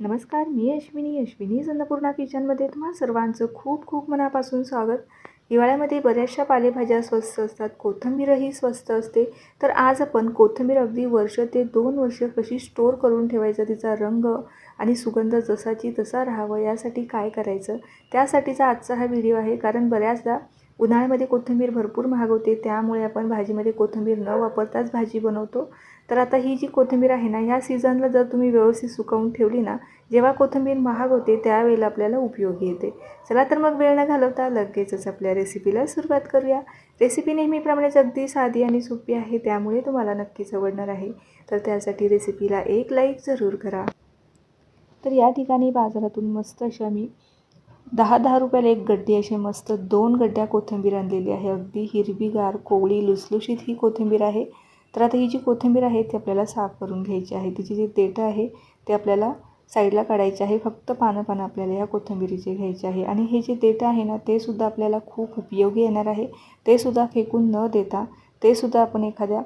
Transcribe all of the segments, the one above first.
नमस्कार मी अश्विनी. अश्विनी अन्नपूर्णा किचनमध्ये तुम्हा सर्वांचं खूप खूप मनापासून स्वागत. हिवाळ्यामध्ये बऱ्याचशा पालेभाज्या स्वस्त असतात कोथिंबीरही स्वस्त असते. तर आज आपण कोथिंबीर अगदी वर्ष ते दोन वर्ष कशी स्टोर करून ठेवायचं तिचा रंग आणि सुगंध जसाची तसा राहावं यासाठी काय करायचं त्यासाठीचा आजचा हा व्हिडिओ आहे. कारण बऱ्याचदा उन्हाळ्यामध्ये कोथिंबीर भरपूर महाग होते त्यामुळे आपण भाजीमध्ये कोथिंबीर न वापरताच भाजी बनवतो. तर आता ही जी कोथिंबीर आहे ना ह्या सीझनला जर तुम्ही व्यवस्थित सुकवून ठेवली ना जेव्हा कोथिंबीर महाग होते त्यावेळेला आपल्याला उपयोगी येते. चला तर मग वेळ न घालवता लगेचच आपल्या रेसिपीला सुरुवात करूया. रेसिपी नेहमीप्रमाणेच अगदी साधी आणि सोपी आहे त्यामुळे तुम्हाला नक्कीच आवडणार आहे. तर त्यासाठी रेसिपीला एक लाईक जरूर करा. तर या ठिकाणी बाजारातून मस्त अशा मी दहा दहा रुपयाला एक गड्डी असे मस्त दोन गड्ड्या कोथिंबीर आणलेली आहे. अगदी हिरवीगार कोवळी लुसलुशीत ही कोथिंबीर आहे. तर आता ही जी कोथिंबीर आहे ती आपल्याला साफ करून घ्यायची आहे. तिची जी देठं आहे ते आपल्याला साईडला काढायचे आहे. फक्त पानं पानं आपल्याला या कोथिंबीरीचे घ्यायचे आहे. आणि हे जे देठं आहे ना ते सुद्धा आपल्याला खूप उपयोगी येणार आहे. ते सुद्धा फेकून न देता ते सुद्धा आपण एखाद्या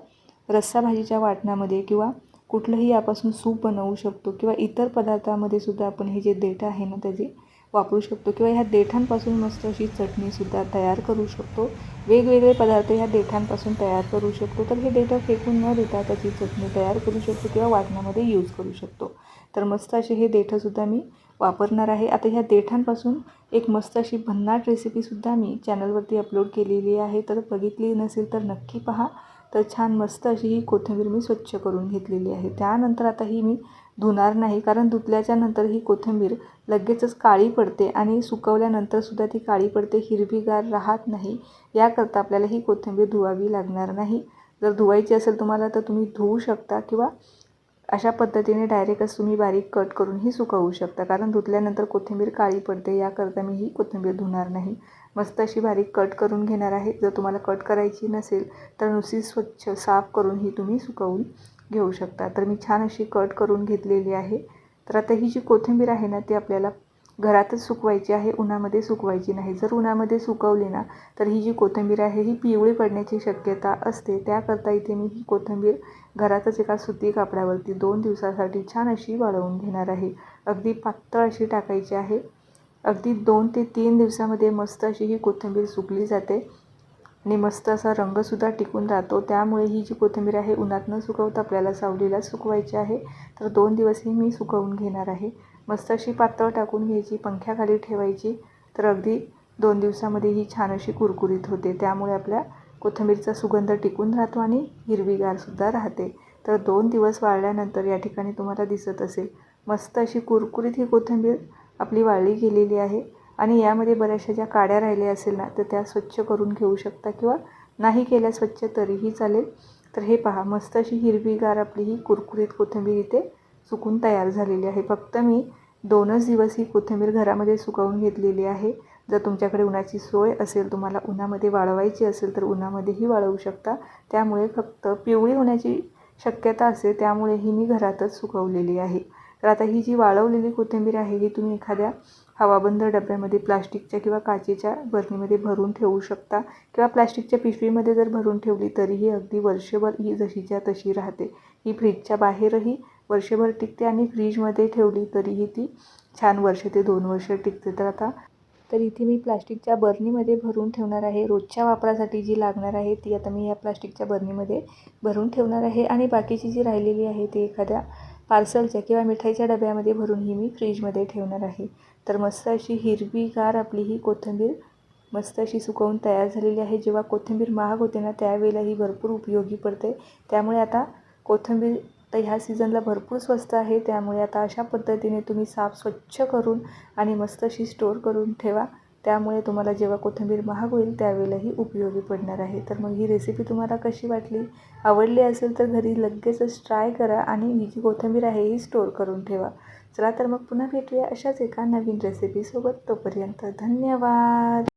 रस्सा भाजीच्या वाटणामध्ये किंवा कुठलंही यापासून सूप बनवू शकतो किंवा इतर पदार्थामध्ये सुद्धा आपण हे जे देठं आहे ना त्याची वापरू शकतो किंवा ह्या देठांपासून मस्त अशी चटणीसुद्धा तयार करू शकतो. वेगवेगळे पदार्थ ह्या देठांपासून तयार करू शकतो. तर हे देठं फेकून न देता त्याची चटणी तयार करू शकतो किंवा वाटण्यामध्ये यूज करू शकतो. तर मस्त असे हे देठंसुद्धा मी वापरणार आहे. आता ह्या देठांपासून एक मस्त अशी भन्नाट रेसिपीसुद्धा मी चॅनलवरती अपलोड केलेली आहे. तर बघितली नसेल तर नक्की पहा. तर छान मस्त अशी ही कोथिंबीर मी स्वच्छ करून घेतलेली आहे. त्यानंतर आता ही मी धुणार नाही कारण धुतल्याच्या नंतर ही कोथिंबीर लगेचच काळी पडते आणि सुकवल्यानंतरसुद्धा ती काळी पडते हिरवीगार राहत नाही. याकरता आपल्याला ही कोथिंबीर धुवावी लागणार नाही. जर धुवायची असेल तुम्हाला तर तुम्ही धुवू शकता किंवा अशा पद्धतीने डायरेक्टच तुम्ही बारीक कट करूनही सुकवू शकता. कारण धुतल्यानंतर कोथिंबीर काळी पडते याकरता मी ही कोथिंबीर धुणार नाही. मस्त अशी बारीक कट करून घेणार आहे. जर तुम्हाला कट करायची नसेल तर नुसती स्वच्छ साफ करूनही तुम्ही सुकवून घेऊ शकता. तर मी छान अशी कट करून घेतलेली आहे. तर आता ही जी कोथिंबीर आहे ना ती आपल्याला घरातच सुकवायची आहे उन्हामध्ये सुकवायची नाही. जर उन्हामध्ये सुकवली ना तर ही जी कोथिंबीर आहे ही पिवळी पडण्याची शक्यता असते. त्याकरता इथे मी ही कोथिंबीर घरातच एका सुती कापडावरती दोन दिवसासाठी छान अशी वाळवून घेणार आहे. अगदी पातळ अशी टाकायची आहे. अगदी दोन ते तीन दिवसामध्ये मस्त अशी ही कोथिंबीर सुकली जाते. आणि मस्त असा रंगसुद्धा टिकून राहतो. त्यामुळे ही जी कोथिंबीर आहे उन्हात न सुकवता आपल्याला सावलीला सुकवायची आहे. तर दोन दिवसही मी सुकवून घेणार आहे. मस्त अशी पातळ टाकून घ्यायची पंख्याखाली ठेवायची. तर अगदी दोन दिवसामध्ये ही छान अशी कुरकुरीत होते. त्यामुळे आपल्या कोथिंबीरचा सुगंध टिकून राहतो आणि हिरवीगारसुद्धा राहते. तर दोन दिवस वाळल्यानंतर या ठिकाणी तुम्हाला दिसत असेल मस्त अशी कुरकुरीत ही कोथिंबीर आपली वाळली गेलेली आहे. आणि यामध्ये बऱ्याचशा ज्या काड्या राहिल्या असेल ना तर त्या स्वच्छ करून घेऊ शकता किंवा नाही केल्या स्वच्छ तरीही चालेल. तर हे पहा मस्त अशी हिरवीगार आपली ही कुरकुरीत कोथिंबीर इथे सुकून तयार झालेली आहे. फक्त मी दोनच दिवस ही कोथिंबीर घरामध्ये सुकवून घेतलेली आहे. जर तुमच्याकडे उन्हाची सोय असेल तुम्हाला उन्हामध्ये वाळवायची असेल तर उन्हामध्येही वाळवू शकता. त्यामुळे फक्त पिवळी होण्याची शक्यता असेल त्यामुळे ही मी घरातच सुकवलेली आहे. तर आता ही जी वाळवलेली कोथिंबीर आहे ही तुम्ही एखाद्या हवाबंद डब्यामध्ये प्लास्टिकच्या किंवा काचेच्या बरणीमध्ये भरून ठेवू शकता. किंवा प्लास्टिकच्या पिशवीमध्ये जर भरून ठेवली तरीही अगदी वर्षभर ही जशीच्या तशी राहते. ही फ्रीजच्या बाहेरही वर्षभर टिकते आणि फ्रीजमध्ये ठेवली तरीही ती छान वर्ष ते दोन वर्ष टिकते. तर आता तर इथे मी प्लास्टिकच्या बरणीमध्ये भरून ठेवणार आहे. रोजच्या वापरासाठी जी लागणार आहे ती आता मी या प्लास्टिकच्या बरणीमध्ये भरून ठेवणार आहे. आणि बाकीची जी राहिलेली आहे ती एखाद्या पार्सलच्या किंवा मिठाईच्या डब्यामध्ये भरून ही मी फ्रीजमध्ये ठेवणार आहे. तर मस्त अशी हिरवीगार आपली ही कोथिंबीर मस्त अशी सुकवून तयार झालेली आहे. जेव्हा कोथिंबीर महाग होते ना त्यावेळेला ही भरपूर उपयोगी पडते. त्यामुळे आता कोथिंबीर तर ह्या सीझनला भरपूर स्वस्त आहे. त्यामुळे आता अशा पद्धतीने तुम्ही साफ स्वच्छ करून आणि मस्त अशी स्टोअर करून ठेवा. त्यामुळे तुम्हाला जेव्हा कोथिंबीर महाग होईल त्यावेळेलाही उपयोगी पडणार आहे. तर मग ही रेसिपी तुम्हाला कशी वाटली? आवडली असेल तर घरी लगेचच ट्राय करा आणि ही जी कोथिंबीर आहे ही स्टोअर करून ठेवा. चला तर मग पुन्हा भेटूया अशाच एका नवीन रेसिपीसोबत तोपर्यंत धन्यवाद!